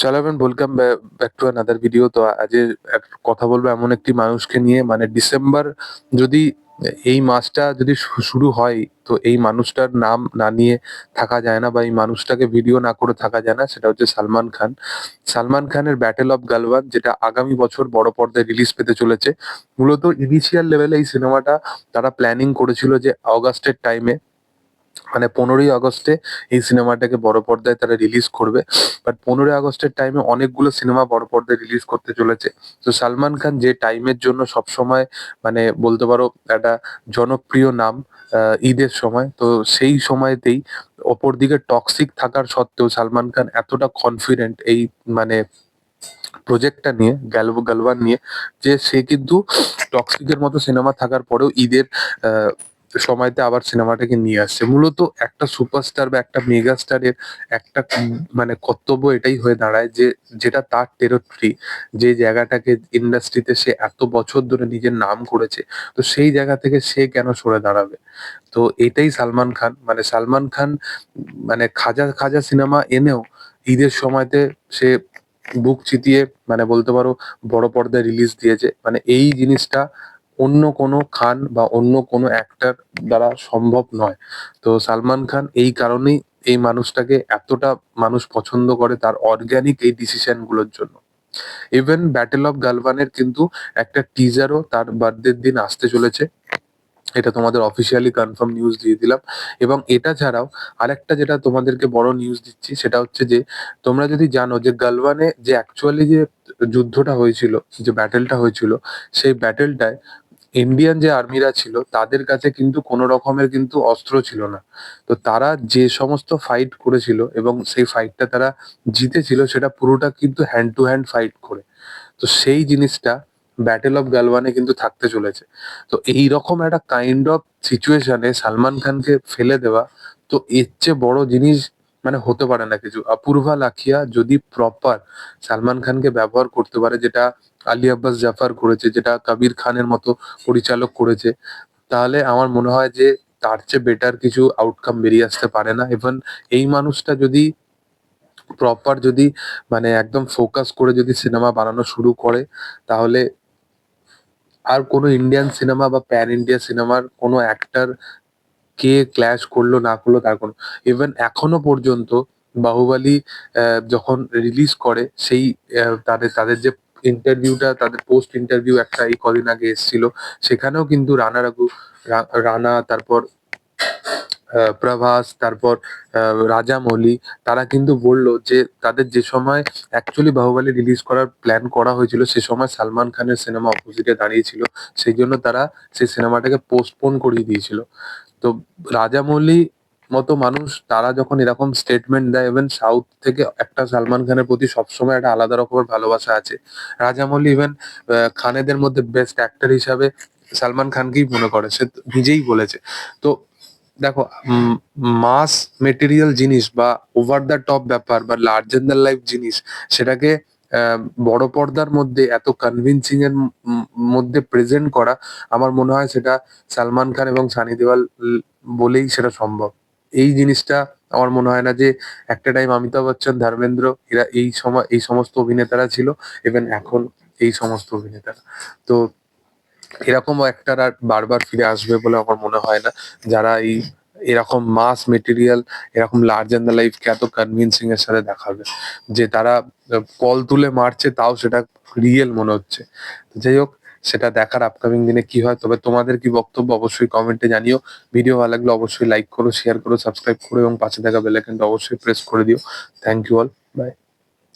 শালাবেন welcome back to another video তো আজ কথা বলব এমন একটি মানুষকে নিয়ে মানে ডিসেম্বর যদি এই মাসটা যদি শুরু হয়, তো এই মানুষটার নাম না নিয়ে থাকা যায় না বা এই মানুষটাকে ভিডিও না করে থাকা যায় না, সেটা হচ্ছে সালমান খান। সালমান খানের ব্যাটেল অফ গালওয়ান যেটা আগামী বছর বড় পর্দায় রিলিজ পেতে চলেছে, মূলত ইনিশিয়াল লেভেলে এই সিনেমাটা তারা প্ল্যানিং করেছিল যে অগাস্টের টাইমে মানে পনেরোই আগস্টে এই সিনেমাটাকে বড় পর্দায় তারা রিলিজ করবে। বাট পনেরোই আগস্টের টাইমে অনেকগুলো সিনেমা বড় পর্দায় রিলিজ করতে চলেছে। তো সালমান খান যে টাইমের জন্য সবসময় মানে বলতে পারো একটা জনপ্রিয় নাম ঈদের সময়, তো সেই সময়তেই অপর দিকে টক্সিক থাকার সত্ত্বেও সালমান খান এতটা কনফিডেন্ট এই মানে প্রজেক্টটা নিয়ে গ্যালব গালওয়ান নিয়ে, যে সে কিন্তু টক্সিকের মতো সিনেমা থাকার পরেও ঈদের সময়তে আবার সিনেমাটাকে নিয়ে আসছে। মূলত একটা সুপারস্টার বা একটা মেগা স্টারের একটা মানে কর্তব্য এটাই হয়ে দাঁড়ায় যে, যেটা তার টেরিটরি যে জায়গাটাকে ইন্ডাস্ট্রিতে সে এত বছর ধরে নিজের নাম করেছে, তো সেই জায়গা থেকে সে কেন সরে দাঁড়াবে? তো এটাই সালমান খান। মানে সালমান খান মানে খাজা খাজা সিনেমা এনেও ঈদের সময়তে সে বুক চিতিয়ে মানে বলতে পারো বড় পর্দায় রিলিজ দিয়েছে। মানে এই জিনিসটা অন্য কোনো খান বা অন্য কোনো অ্যাক্টর দ্বারা সম্ভব নয়। তো সালমান খান এই কারণেই এই মানুষটাকে এতটা মানুষ পছন্দ করে তার অর্গ্যানিক এই ডিসিশনগুলোর জন্য। ইভেন ব্যাটেল অফ গালভানের কিন্তু একটা টিজারও তার বার্থডের দিন আসতে চলেছে। এটা তোমাদের অফিসিয়ালি কনফার্ম নিউজ দিয়ে দিলাম। এবং এটা ছাড়াও আরেকটা যেটা তোমাদেরকে বড় নিউজ দিচ্ছি, সেটা হচ্ছে যে তোমরা যদি জানো যে গালওয়ানে যে অ্যাকচুয়ালি যে যুদ্ধটা হয়েছিল, যে ব্যাটেলটা হয়েছিল, সেই ব্যাটেলটায় ইন্ডিয়ান যে আর্মিরা ছিল, তাদের কাছে কিন্তু কোনো রকমের কিন্তু অস্ত্র ছিল না। তো তারা যে সমস্ত ফাইট করেছিল এবং সেই ফাইটটা তারা জিতেছিল, সেটা পুরোটা কিন্তু হ্যান্ড টু হ্যান্ড ফাইট করে। তো সেই জিনিসটা ব্যাটেল অফ গালওয়ানে কিন্তু থাকতে চলেছে। তো এই রকম একটা কাইন্ড অফ সিচুয়েশনে সালমান খানকে ফেলে দেওয়া, তো এর চেয়ে বড় জিনিস মানে হতে পারে না কিছু। অপূর্বা লাখিয়া যদি প্রপার সালমান খানকে ব্যবহার করতে পারে, যেটা আলী আব্বাস জাফর করেছে, যেটা কবির খানের মতো পরিচালক করেছে, তাহলে আমার মনে হয় যে তার চেয়ে বেটার কিছু আউটকাম বেরিয়ে আসতে পারে না। ইভেন এই মানুষটা যদি প্রপার যদি মানে একদম ফোকাস করে যদি সিনেমা বানানো শুরু করে, তাহলে আর কোনো ইন্ডিয়ান সিনেমা বা প্যান ইন্ডিয়া সিনেমার কোনো অ্যাক্টর কে ক্ল্যাশ করল, না করল, তার কোনো ইভেন এখনও পর্যন্ত বাহুবালি যখন রিলিজ করে, সেই তাদের তাদের যে ইন্টারভিউটা তাদের পোস্ট ইন্টারভিউ একটা এই কদিন আগে এসেছিল, সেখানেও কিন্তু রানা রাঘু রানা, তারপর প্রভাস, তারপর রাজামৌলি, তারা কিন্তু বলল যে, তাদের যে সময় অ্যাকচুয়ালি বাহুবলী রিলিজ করার প্ল্যান করা হয়েছিল, সে সময় সালমান খানের সিনেমা অপোজিটে দাঁড়িয়েছিল সেই জন্য তারা সেই সিনেমাটাকে পোস্টপোন করিয়ে দিয়েছিল। তো রাজামৌলি মতো মানুষ, তারা যখন এরকম স্টেটমেন্ট দেয় ইভেন সাউথ থেকে একটা সালমান খানের প্রতি সবসময় একটা আলাদা রকমের ভালোবাসা আছে। রাজামৌলি ইভেন খানেদের মধ্যে বেস্ট অ্যাক্টর হিসাবে সালমান খানকেই মনে করে, সে নিজেই বলেছে। তো দেখো মাস মেটেরিয়াল জিনিস বা ওভার দ্য টপ ব্যাপার বা লার্জার দ্য লাইফ জিনিস, সেটাকে বড় পর্দার মধ্যে এত কনভিনসিং এর মধ্যে প্রেজেন্ট করা, আমার মনে হয় সেটা সালমান খান এবং সানি দেওয়াল বলেই সেটা সম্ভব। এই জিনিসটা আমার মনে হয় না যে একটা টাইম অমিতাভ বচ্চন, ধর্মেন্দ্র, এরা এই সময়, এই সমস্ত অভিনেতারা ছিল ইভেন এখন এই সমস্ত অভিনেতারা। তো এরকম একটা আর বারবার ফিরে আসবে বলে আমার মনে হয় না, যারা এই এরকম মাস মেটেরিয়াল এরকম লার্জ দ্য লাইফকে এত কনভিনসিং এর সাথে দেখাবে যে তারা কল তুলে মারছে তাও সেটা রিয়েল মনে হচ্ছে। যাই হোক, সেটা দেখার আপকামিং দিনে কি হয়, তবে তোমাদের কি বক্তব্য অবশ্যই কমেন্টে জানিও। ভিডিও ভালো লাগলে অবশ্যই লাইক করো শেয়ার করো সাবস্ক্রাইব করো এবং পাশে থাকা বেল আইকনটা অবশ্যই প্রেস করে দিও। Thank you all by